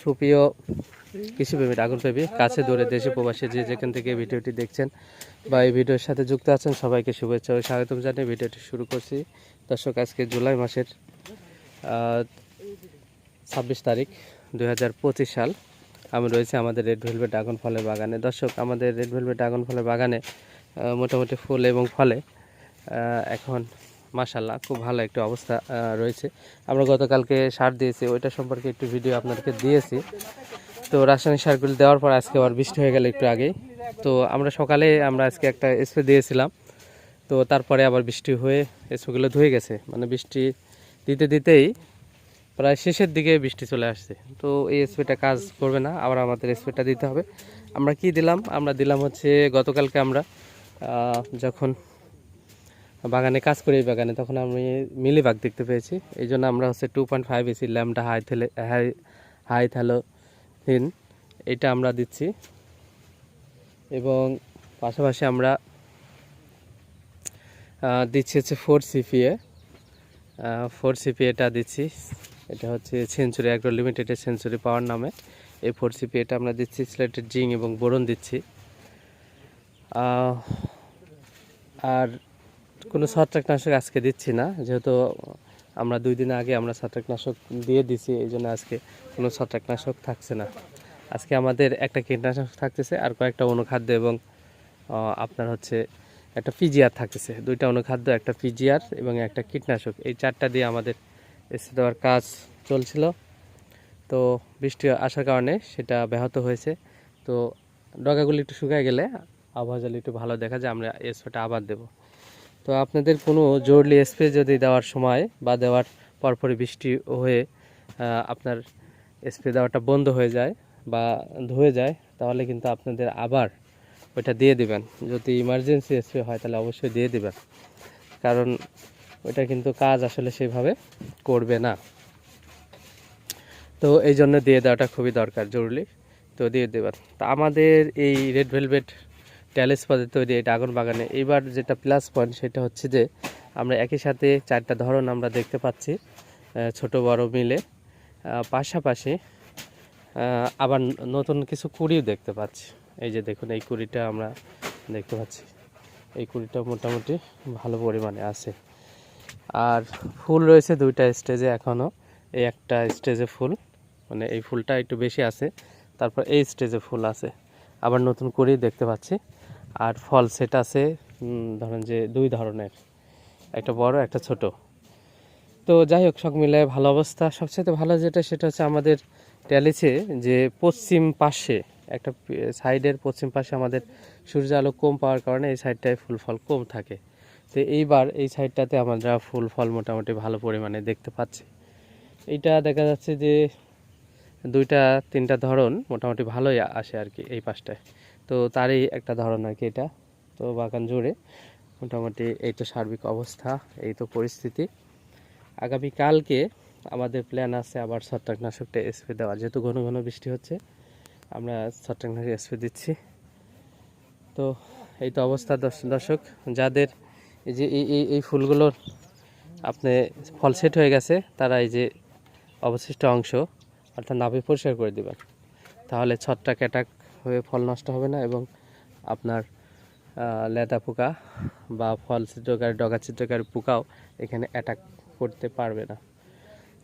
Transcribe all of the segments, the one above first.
সুপ্রিয় কৃষিপ্রেমী আগুন প্রেমী, কাছে দূরে দেশে প্রবাসী যে যেখান থেকে ভিডিওটি দেখছেন বা এই ভিডিওর সাথে যুক্ত আছেন, সবাইকে শুভেচ্ছা ও স্বাগতম জানিয়ে ভিডিওটি শুরু করছি। দর্শক, আজকে জুলাই মাসের ছাব্বিশ তারিখ দু হাজার পঁচিশ সাল। আমি রয়েছে আমাদের রেড ভেলভেট আগুন ফলের বাগানে। দর্শক, আমাদের রেড ভেলভেট আগুন ফলের বাগানে মোটামুটি ফুল এবং ফলে এখন মাশাল্লাহ খুব ভালো একটা অবস্থা রয়েছে। আমরা গতকালকে সার দিয়েছি, ওইটা সম্পর্কে একটু ভিডিও আপনাদেরকে দিয়েছি। তো রাসায়নিক সারগুলো দেওয়ার পর আজকে আবার বৃষ্টি হয়ে গেল একটু আগেই। তো আমরা সকালে আমরা আজকে একটা স্প্রে দিয়েছিলাম। তো তারপরে আবার বৃষ্টি হয়ে স্প্রেগুলো ধুয়ে গেছে। মানে বৃষ্টি দিতে দিতেই প্রায় শেষের দিকে বৃষ্টি চলে আসছে। তো এই স্প্রেটা কাজ করবে না, আবার আমাদের স্প্রেটা দিতে হবে। আমরা কি দিলাম? আমরা দিলাম হচ্ছে গতকালকে আমরা যখন বাগানে কাজ করি এই বাগানে, তখন আমি মিলিবাগ দেখতে পেয়েছি। এই জন্য আমরা হচ্ছে টু পয়েন্ট ফাইভ এসি ল্যাম্পটা হাই থেলে হাই হাই থ্যালোহিন এটা আমরা দিচ্ছি। এবং পাশাপাশি আমরা দিচ্ছি হচ্ছে ফোর সিপিএ ফোর সিপিএটা দিচ্ছি। এটা হচ্ছে সেঞ্চুরি অ্যাগ্রো লিমিটেডের সেঞ্চুরি পাওয়ার নামে। এই ফোর সিপিএটা আমরা দিচ্ছি সিলেটের জিং এবং বোরন দিচ্ছি। আর কোনো ছত্রাকনাশক আজকে দিচ্ছি না। যেহেতু আমরা দুই দিন আগে আমরা ছত্রাকনাশক দিয়ে দিছি, এই জন্য আজকে কোনো ছত্রাকনাশক থাকছে না। আজকে আমাদের একটা কীটনাশক থাকতেছে আর কয়েকটা অনুখাদ্য এবং আপনার হচ্ছে একটা পিজিআর থাকতেছে। দুইটা অনুখাদ্য, একটা পিজিআর এবং একটা কীটনাশক। এই চারটা দিয়ে আমাদের এসে দেওয়ার কাজ চলছিল। তো বৃষ্টি আসার কারণে সেটা ব্যাহত হয়েছে। তো ডগাগুলি একটু শুকায় গেলে আবহাওয়া জল একটু ভালো দেখা যায়, আমরা স্প্রেটা আবার দেবো। তো আপনাদের কোনো জরুরি স্প্রে যদি দেওয়ার সময় বা দেওয়ার পরপরই বৃষ্টি হয়ে আপনার স্প্রে দেওয়াটা বন্ধ হয়ে যায় বা ধুয়ে যায়, তাহলে কিন্তু আপনাদের আবার ওইটা দিয়ে দিবেন। যদি ইমার্জেন্সি স্প্রে হয়, তাহলে অবশ্যই দিয়ে দিবেন। কারণ ওইটা কিন্তু কাজ আসলে সেভাবে করবে না। তো এই জন্য দিয়ে দেওয়াটা খুবই দরকার, জরুরি। তো দিয়ে দেবেন। তা আমাদের এই রেড ভেলভেট ট্যালেস পদে তৈরি এটা আগুন বাগানে। এবার যেটা প্লাস পয়েন্ট সেটা হচ্ছে যে, আমরা একই সাথে চারটা ধরন আমরা দেখতে পাচ্ছি ছোট, বড় মিলে। পাশাপাশি আবার নতুন কিছু কুড়িও দেখতে পাচ্ছি। এই যে দেখুন, এই কুড়িটা আমরা দেখতে পাচ্ছি। এই কুড়িটা মোটামুটি ভালো পরিমাণে আছে। আর ফুল রয়েছে দুইটা স্টেজে এখনও এই একটা স্টেজে ফুল মানে এই ফুলটা একটু বেশি আছে। তারপর এই স্টেজে ফুল আছে। আবার নতুন করেই দেখতে পাচ্ছি। আর ফল সেট আছে ধরেন যে দুই ধরনের। একটা বড়, একটা ছোট। তো যাই হোক, সব মিলে ভালো অবস্থা। সবচেয়ে ভালো যেটা, সেটা হচ্ছে আমাদের ট্যালিসে যে পশ্চিম পাশে, একটা সাইডের পশ্চিম পাশে আমাদের সূর্য আলো কম পাওয়ার কারণে এই সাইডটায় ফুল ফল কম থাকে। তো এইবার এই সাইডটাতে আমরা ফুল ফল মোটামুটি ভালো পরিমাণে দেখতে পাচ্ছি। এইটা দেখা যাচ্ছে যে দুইটা, তিনটা ধরন মোটামুটি ভালোই আসে আর কি এই পাশটায়। তো তারই একটা ধরন আর কি এটা। তো বাগান জুড়ে মোটামুটি এই তো সার্বিক অবস্থা, এই তো পরিস্থিতি। আগামী কালকে আমাদের প্ল্যান আছে আবার ছত্রাকনাশকটা স্প্রে দেওয়া যেহেতু ঘন ঘন বৃষ্টি হচ্ছে, আমরা ছত্রাকনাশক স্প্রে দিচ্ছি। তো এই তো অবস্থা দর্শ- দর্শক, যাদের এই যে এই, এই- এই ফুলগুলোর আপনি ফল সেট হয়ে গেছে, তারা এই যে অবশিষ্ট অংশ অর্থাৎ নাভি পরিষ্কার করে দিবেন। তাহলে ছত্রাক অ্যাটাক হয়ে ফল নষ্ট হবে না এবং আপনার লেদা পোকা বা ফল ছিদ্রকারী ডগা ছিদ্রকারী পোকাও এখানে অ্যাটাক করতে পারবে না।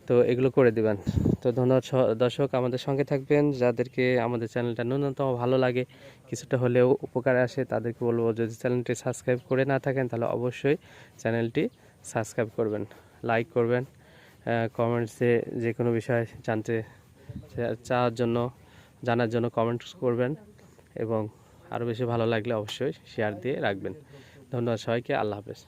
তো এগুলো করে দিবেন। তো ধন্যবাদ দর্শক, আমাদের সঙ্গে থাকবেন। যাদেরকে আমাদের চ্যানেলটা ন্যূনতম ভালো লাগে, কিছুটা হলেও উপকার আসে, তাদেরকে বলব যদি চ্যানেলটি সাবস্ক্রাইব করে না থাকেন, তাহলে অবশ্যই চ্যানেলটি সাবস্ক্রাইব করবেন, লাইক করবেন কমেন্টসে যে কোনো বিষয় জানতে চাওয়ার জন্য, জানার জন্য কমেন্টস করবেন এবং আরও বেশি ভালো লাগলে অবশ্যই শেয়ার দিয়ে রাখবেন। ধন্যবাদ সবাইকে, আল্লাহ হাফেজ।